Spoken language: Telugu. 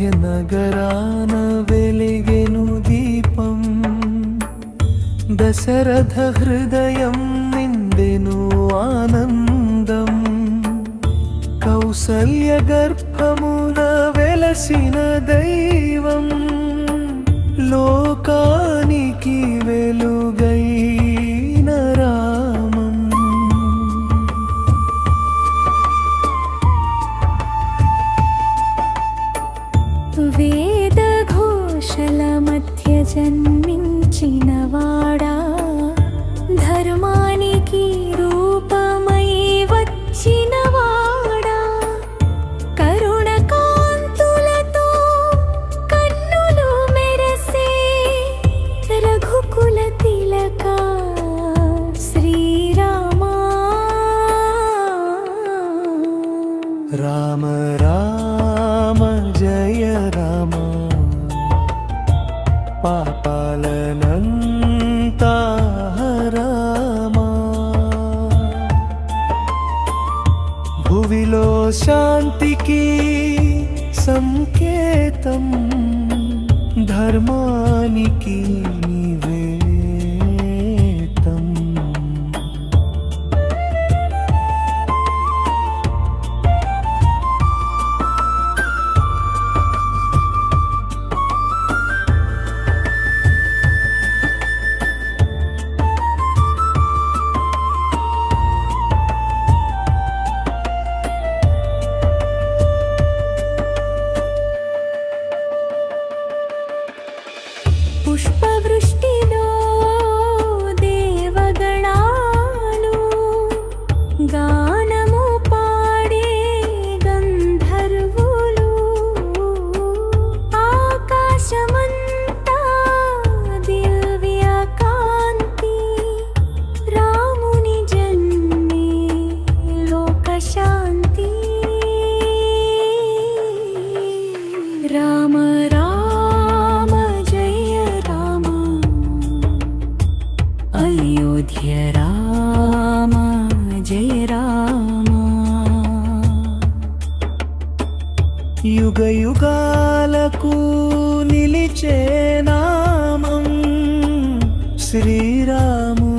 నగరాన వెలిగెను దీపం దశరథ హృదయం నిండెను ఆనందం కౌసల్య గర్భమున వెలసిన దైవం లో వేదఘోషల మధ్య జన్మించినవాడా ధర్మానికి రూపమై వచ్చినవాడా? కరుణ కాంతులతో కన్నులు మెరసే రఘుకుల తిలక శ్రీరామా. రామ రామ. अनन्ता रामा भुविलो धर्मानिकी os pavros జయ రామ యుగ యుగాలకు నిలిచే నామం శ్రీరాము